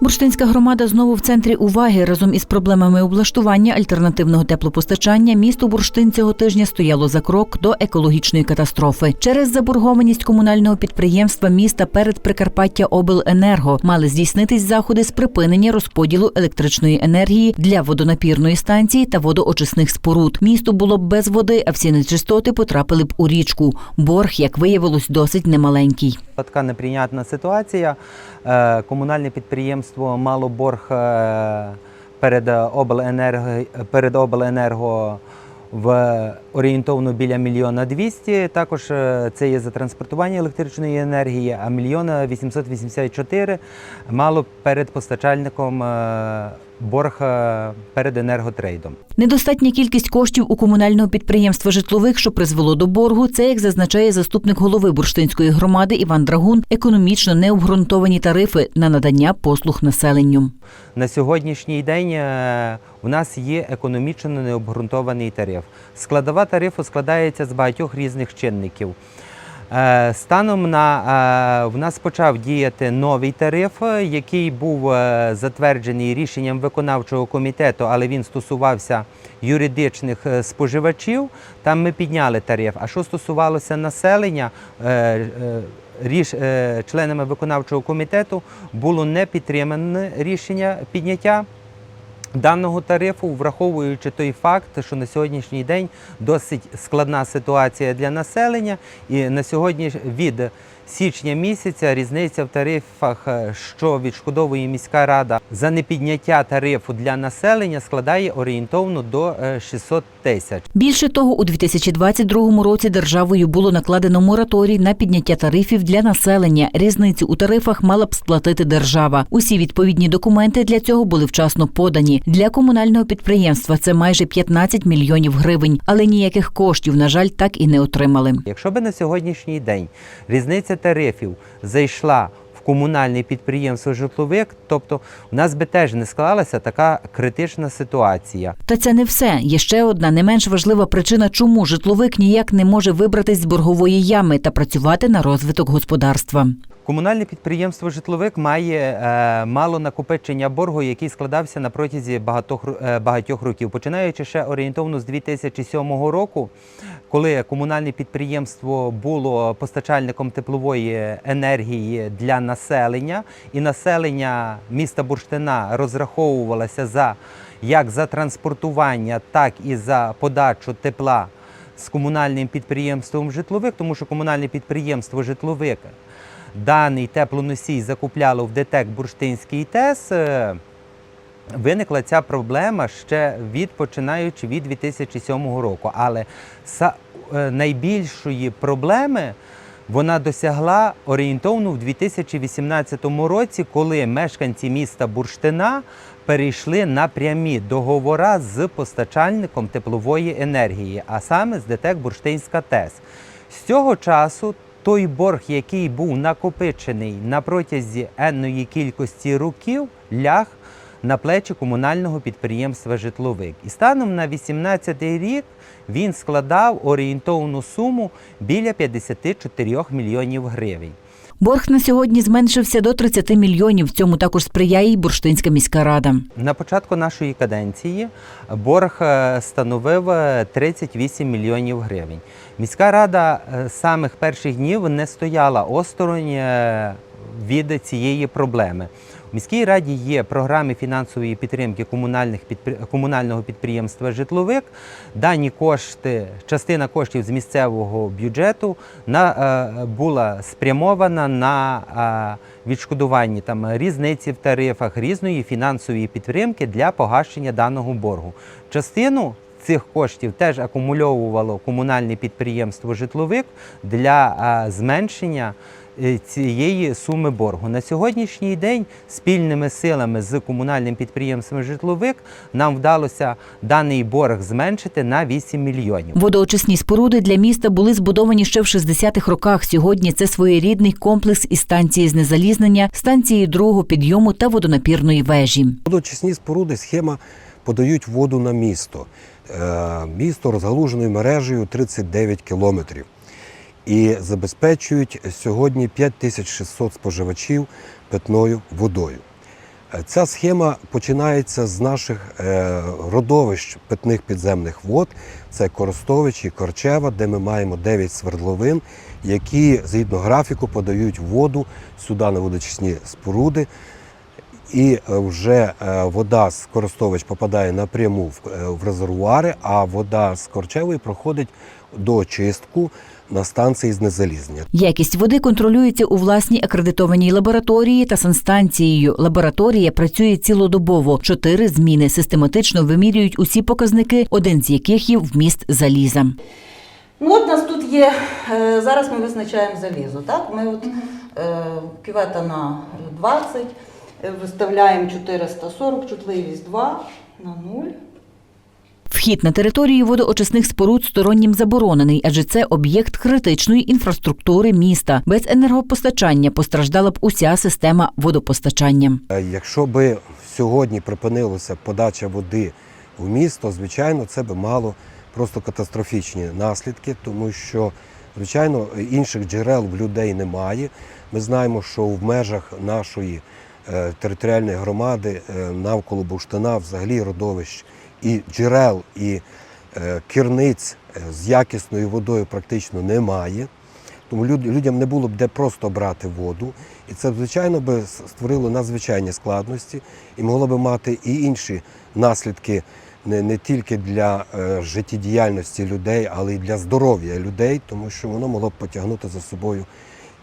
Бурштинська громада знову в центрі уваги разом із проблемами облаштування альтернативного теплопостачання. Місто Бурштин цього тижня стояло за крок до екологічної катастрофи. Через заборгованість комунального підприємства міста перед Прикарпаття Обленерго мали здійснитись заходи з припинення розподілу електричної енергії для водонапірної станції та водоочисних споруд. Місто було б без води, а всі нечистоти потрапили б у річку. Борг, як виявилось, досить немаленький. Така неприйнятна ситуація. Е, Комунальне підприємство мало борг е, перед обленерго, перед обленерго в орієнтовно біля мільйона двісті. Також е, це є за транспортування електричної енергії, а мільйона 884 мало перед постачальником е, борг е, перед енерготрейдом. Недостатня кількість коштів у комунального підприємства житлових, що призвело до боргу, це, як зазначає заступник голови бурштинської громади Іван Драгун, економічно необґрунтовані тарифи на надання послуг населенню. На сьогоднішній день е, у нас є економічно необґрунтований тариф. Складова тарифу складається з багатьох різних чинників. Е, Станом на е, в нас почав діяти новий тариф, який був е, затверджений рішенням виконавчого комітету, але він стосувався юридичних споживачів. Там ми підняли тариф. А що стосувалося населення, ріш, членами виконавчого комітету було не підтримане рішення підняття даного тарифу, враховуючи той факт, що на сьогоднішній день досить складна ситуація для населення, і на сьогодні від січня місяця різниця в тарифах, е, що відшкодовує міська рада за непідняття тарифу для населення, складає орієнтовно до е, 600 тисяч. Більше того, у 2022 році державою було накладено мораторій на підняття тарифів для населення. Різницю у тарифах мала б сплатити держава. Усі відповідні документи для цього були вчасно подані. Для комунального підприємства це майже 15 мільйонів гривень, але ніяких коштів, на жаль, так і не отримали. Якщо би на сьогоднішній день різниця тарифів зайшла комунальне підприємство житловик, тобто у нас би теж не склалася така критична ситуація. Та це не все. Є ще одна не менш важлива причина, чому житловик ніяк не може вибратись з боргової ями та працювати на розвиток господарства. Комунальне підприємство житловик має е, мало накопичення боргу, який складався на протязі багатьох, ру- е, багатьох років, починаючи ще орієнтовно з 2007 року, коли комунальне підприємство було постачальником теплової енергії для населення, і населення міста Бурштина розраховувалося за як за транспортування, так і за подачу тепла з комунальним підприємством житловик, тому що комунальне підприємство житловик даний теплоносій закупляло в ДТЕК Бурштинський ТЕС, е, виникла ця проблема ще від починаючи від 2007 року. Але е, найбільшої проблеми вона досягла орієнтовно в 2018 році, коли мешканці міста Бурштина перейшли на прямі договори з постачальником теплової енергії, а саме з ДТЕК Бурштинська ТЕС. З цього часу той борг, який був накопичений на протязі енної кількості років, ляг на плечі комунального підприємства житловик. І станом на 2018 рік він складав орієнтовну суму біля 54 мільйонів гривень. Борг на сьогодні зменшився до 30 мільйонів. Цьому також сприяє й Бурштинська міська рада. На початку нашої каденції борг е, становив е, 38 мільйонів гривень. Міська рада е, з самих перших днів не стояла осторонь е, від цієї проблеми. Міській раді є програми фінансової підтримки комунальних підпри- комунального підприємства житловик. Дані кошти, частина коштів з місцевого бюджету на, е, була спрямована на е, відшкодування там різниці в тарифах, різної фінансової підтримки для погашення даного боргу. Частину цих коштів теж акумульовувало комунальне підприємство житловик для е, зменшення цієї суми боргу. На сьогоднішній день спільними силами з комунальним підприємством житловик нам вдалося даний борг зменшити на 8 мільйонів. Водоочисні споруди для міста були збудовані ще в 60-х роках. Сьогодні це своєрідний комплекс із станції знезалізнення, станції другого підйому та водонапірної вежі. Водоочисні споруди схема подають воду на місто. Е, Місто розгалуженою мережею 39 кілометрів. І забезпечують сьогодні 5600 споживачів питною водою. Е, Ця схема починається з наших е, родовищ питних підземних вод. Це Коростович і Корчева, де ми маємо 9 свердловин, які згідно графіку подають воду сюди на водочисні споруди. І е, вже вода з Коростович попадає напряму в резервуари, а вода з Корчевої проходить до очистку на станції знезалізнення. Якість води контролюється у власній акредитованій лабораторії та санстанцією. Лабораторія працює цілодобово. Чотири зміни систематично вимірюють усі показники, один з яких є вміст заліза. Ну, от нас тут є, е, зараз ми визначаємо залізо. Так? Ми от е, кювета на 20, е, виставляємо 440, чутливість 2 на 0. Вхід на територію водоочисних споруд стороннім заборонений, адже це об'єкт критичної інфраструктури міста. Без енергопостачання постраждала б уся система водопостачання. Е, Якщо би сьогодні припинилася подача води в місто, звичайно, це би мало просто катастрофічні наслідки, тому що, звичайно, інших джерел в людей немає. Ми знаємо, що в межах нашої е, територіальної громади е, навколо Бурштина взагалі родовищ і джерел, і е, керниць е, з якісною водою практично немає. Тому людям не було б де просто брати воду. І це, звичайно, би створило надзвичайні складності і могло би мати і інші наслідки не, не тільки для е, життєдіяльності людей, але й для здоров'я людей, тому що воно могло б потягнути за собою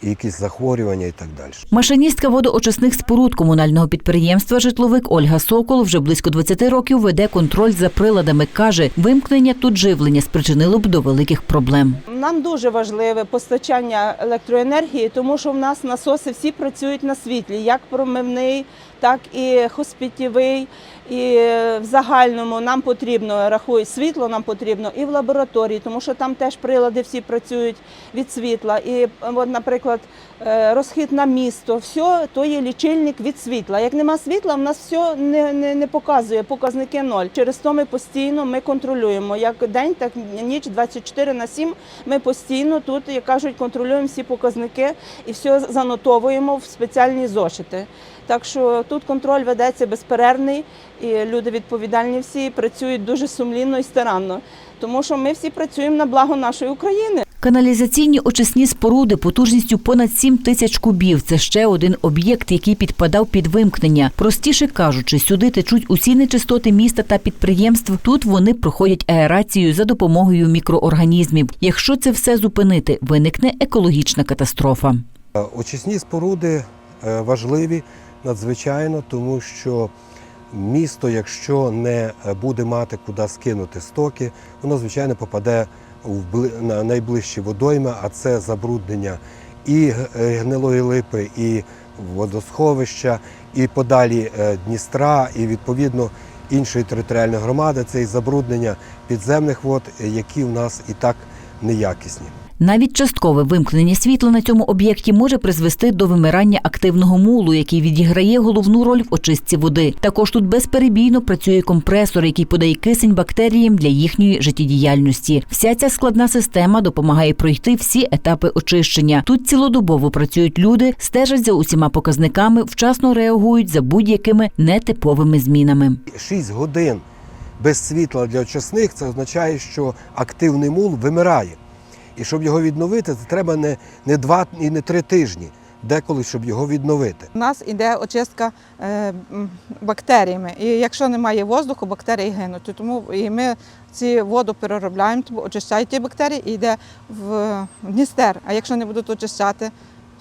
і якісь захворювання і так далі. Машиністка водоочисних споруд комунального підприємства Житловик Ольга Сокол вже близько 20 років веде контроль за приладами. каже, вимкнення тут живлення спричинило б до великих проблем. Нам дуже важливе постачання електроенергії, тому що в нас насоси всі працюють на світлі, як промивний, так і хоспітєвий. І в загальному нам потрібно рахуй світло, нам потрібно і в лабораторії, тому що там теж прилади всі працюють від світла. І, от, наприклад, е, розхід на місто, все то є лічильник від світла. Як нема світла, в нас все не, не, не показує показники ноль. Через то ми постійно ми контролюємо як день, так ніч 24 на 7. Ми постійно тут, як кажуть, контролюємо всі показники і все занотовуємо в спеціальні зошити. Так що тут контроль ведеться безперервний, і люди відповідальні всі працюють дуже сумлінно і старанно, тому що ми всі працюємо на благо нашої України. Каналізаційні очисні споруди потужністю понад 7 тисяч кубів. Це ще один об'єкт, який підпадав під вимкнення. Простіше кажучи, сюди течуть усі нечистоти міста та підприємств. Тут вони проходять аерацію за допомогою мікроорганізмів. Якщо це все зупинити, виникне екологічна катастрофа. Е, Очисні споруди е, важливі надзвичайно, тому що місто, якщо не е, буде мати куди скинути стоки, воно звичайно попаде в на найближчі водойми, а це забруднення і е, гнилої липи, і водосховища, і подалі е, Дністра, і відповідно іншої територіальної громади. Це і забруднення підземних вод, які в нас і так неякісні. Навіть часткове вимкнення світла на цьому об'єкті може призвести до вимирання активного мулу, який відіграє головну роль в очистці води. Також тут безперебійно працює компресор, який подає кисень бактеріям для їхньої життєдіяльності. Вся ця складна система допомагає пройти всі етапи очищення. Тут цілодобово працюють люди, стежать за усіма показниками, вчасно реагують за будь-якими нетиповими змінами. 6 годин без світла для очисних це означає, що активний мул вимирає. І щоб його відновити, це треба не, не два і не три тижні, деколи, щоб його відновити. У нас іде очистка е, бактеріями. І якщо немає воздуху, бактерії гинуть. Тому і ми ці воду переробляємо, очищають ті бактерії і йде в Дністер. А якщо не будуть очищати,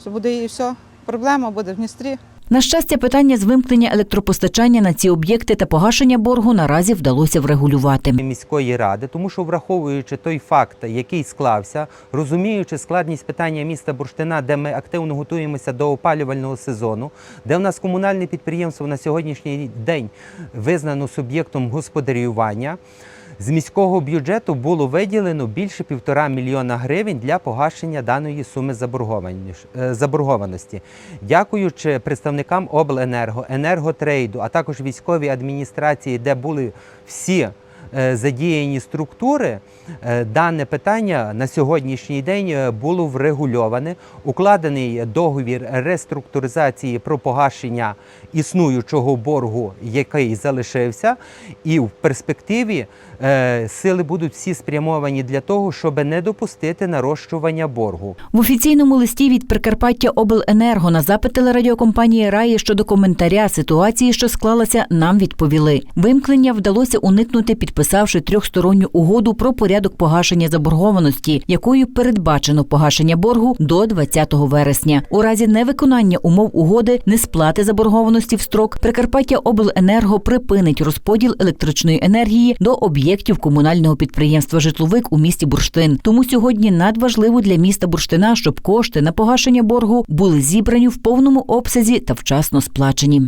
то буде і все. Проблема буде в Дністрі. На щастя, питання з вимкнення електропостачання на ці об'єкти та погашення боргу наразі вдалося врегулювати. міської ради, тому що враховуючи той факт, який склався, розуміючи складність питання міста Бурштина, де ми активно готуємося до опалювального сезону, де в нас комунальне підприємство на сьогоднішній день визнано суб'єктом господарювання. З міського бюджету було виділено більше півтора мільйона гривень для погашення даної суми е, заборгованості. Дякуючи представникам обленерго, енерготрейду, а також військовій адміністрації, де були всі задіяні структури, е, дане питання на сьогоднішній день е, було врегульоване, укладений договір реструктуризації про погашення існуючого боргу, який залишився, і в перспективі е, сили будуть всі спрямовані для того, щоб не допустити нарощування боргу. В офіційному листі від Прикарпаття Обленерго на запит телерадіокомпанії Раї щодо коментаря ситуації, що склалася, нам відповіли. Вимкнення вдалося уникнути, підписавши трьохсторонню угоду про порядок погашення заборгованості, якою передбачено погашення боргу до 20 вересня. У разі невиконання умов угоди, несплати заборгованості в строк, Прикарпаття Обленерго припинить розподіл електричної енергії до об'єктів комунального підприємства Житловик у місті Бурштин. Тому сьогодні надважливо для міста Бурштина, щоб кошти на погашення боргу були зібрані в повному обсязі та вчасно сплачені.